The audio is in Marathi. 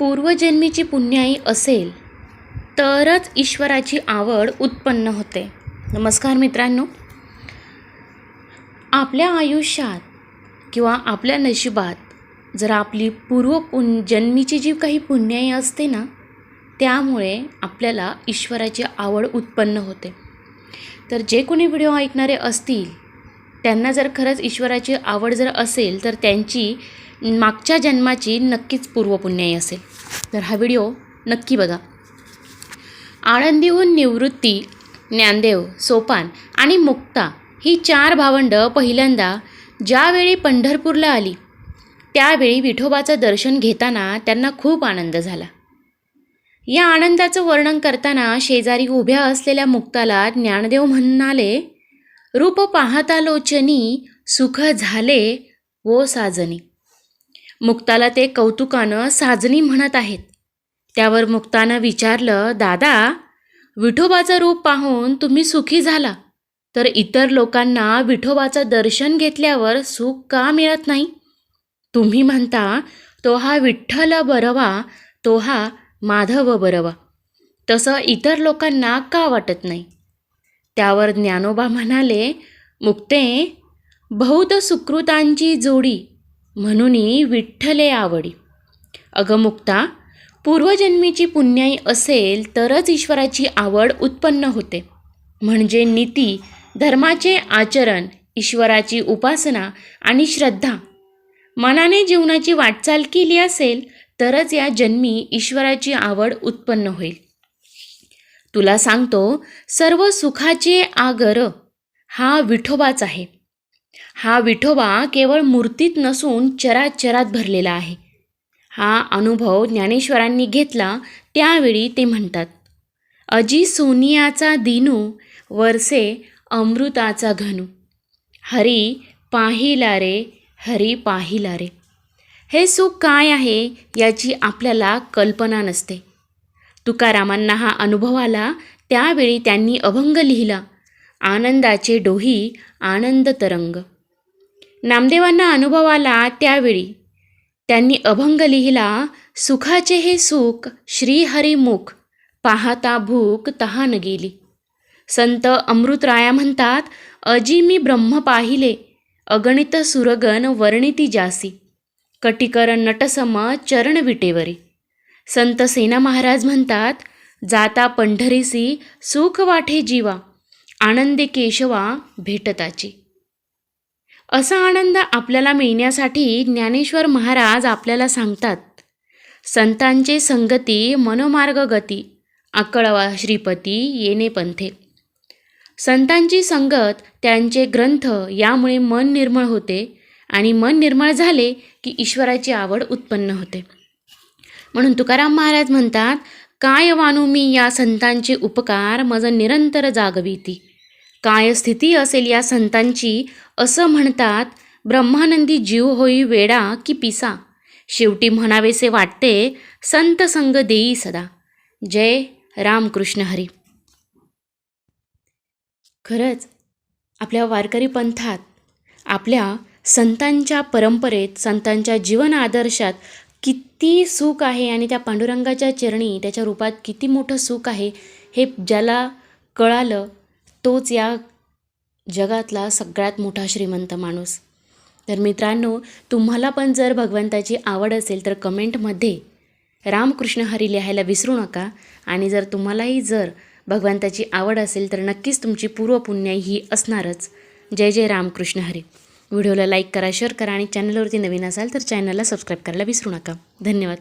पूर्वजन्मीची पुण्याई असेल तरच ईश्वराची आवड उत्पन्न होते. नमस्कार मित्रांनो. आपल्या आयुष्यात किंवा आपल्या नशिबात जर आपली पूर्व पुन जन्मीची जी काही पुण्याई असते ना त्यामुळे आपल्याला ईश्वराची आवड उत्पन्न होते. तर जे कोणी व्हिडिओ ऐकणारे असतील त्यांना जर खरंच ईश्वराची आवड जर असेल तर त्यांची मागच्या जन्माची नक्कीच पूर्वपुण्याई असेल. तर हा व्हिडिओ नक्की बघा. आळंदीहून निवृत्ती ज्ञानदेव सोपान आणि मुक्ता ही चार भावंडं पहिल्यांदा ज्यावेळी पंढरपूरला आली त्यावेळी विठोबाचं दर्शन घेताना त्यांना खूप आनंद झाला. या आनंदाचं वर्णन करताना शेजारी उभ्या असलेल्या मुक्ताला ज्ञानदेव म्हणाले रूप पाहता लोचनी सुख झाले वो साजनी. मुक्ताला ते कौतुकानं साजनी म्हणत आहेत. त्यावर मुक्तानं विचारलं दादा विठोबाचं रूप पाहून तुम्ही सुखी झाला. तर इतर लोकांना विठोबाचं दर्शन घेतल्यावर सुख का मिळत नाही? तुम्ही म्हणता तो हा विठ्ठल बरवा तो हा माधव बरवा. तसं इतर लोकांना का वाटत नाही? त्यावर ज्ञानोबा म्हणाले मुक्ते बहुत सुकृतांची जोडी म्हणूनही विठ्ठले आवडी. अगं मुक्ता पूर्वजन्मीची पुण्याई असेल तरच ईश्वराची आवड उत्पन्न होते. म्हणजे नीती धर्माचे आचरण ईश्वराची उपासना आणि श्रद्धा. मनाने जीवनाची वाटचाल केली असेल तरच या जन्मी ईश्वराची आवड उत्पन्न होईल. तुला सांगतो सर्व सुखाचे आगर हा विठोबाच आहे. हा विठोबा केवळ मूर्तीत नसून चराचरात भरलेला आहे. हा अनुभव ज्ञानेश्वरांनी घेतला त्यावेळी ते म्हणतात अजी सोनियाचा दिनू वरसे अमृताचा घनू. हरी पाहिला रे हरी पाहिला रे. हे सुख काय आहे याची आपल्याला कल्पना नसते तुकारामांना हा अनुभव आला त्यावेळी त्यांनी अभंग लिहिला आनंदाचे डोही आनंद तरंग. नामदेवांना अनुभव आला त्यावेळी त्यांनी अभंग लिहिला सुखाचे हे सुख श्रीहरिमुख पाहता भूक तहान गेली. संत अमृतराया म्हणतात अजी मी ब्रह्म पाहिले अगणित सुरगण वर्णिती जासी कटिकर नटसम चरण विटेवरी. संत सेना महाराज म्हणतात जाता पंढरीसी सुख वाठे जीवा आनंदे केशवा भेटताची. असा आनंद आपल्याला मिळण्यासाठी ज्ञानेश्वर महाराज आपल्याला सांगतात. संतांचे संगती मनोमार्ग गती आकळवा श्रीपती येणे पंथे. संतांची संगत त्यांचे ग्रंथ यामुळे मन निर्मळ होते आणि मन निर्मळ झाले की ईश्वराची आवड उत्पन्न होते. म्हणून तुकाराम महाराज म्हणतात काय वानू मी या संतांचे उपकार मज निरंतर जागविती. काय स्थिती असेल या संतांची? असं म्हणतात ब्रह्मानंदी जीव होई वेडा की पिसा. शेवटी म्हणावेसे वाटते संत संग देई सदा. जय रामकृष्ण हरी. खरंच आपल्या वारकरी पंथात आपल्या संतांच्या परंपरेत संतांच्या जीवन आदर्शात किती सुख आहे आणि त्या पांडुरंगाच्या चरणी त्याच्या रूपात किती मोठं सुख आहे हे ज्याला कळालं तोच या जगातला सगळ्यात मोठा श्रीमंत माणूस. तर मित्रांनो तुम्हाला पण जर भगवंताची आवड असेल तर कमेंटमध्ये रामकृष्ण हरी लिहायला विसरू नका. आणि जर तुम्हालाही जर भगवंताची आवड असेल तर नक्कीच तुमची पूर्वपुण्याई ही असणारच. जय जय रामकृष्ण हरी. व्हिडिओला लाईक करा शेअर करा आणि चॅनलवरती नवीन असाल तर चॅनलला सबस्क्राईब करायला विसरू नका. धन्यवाद.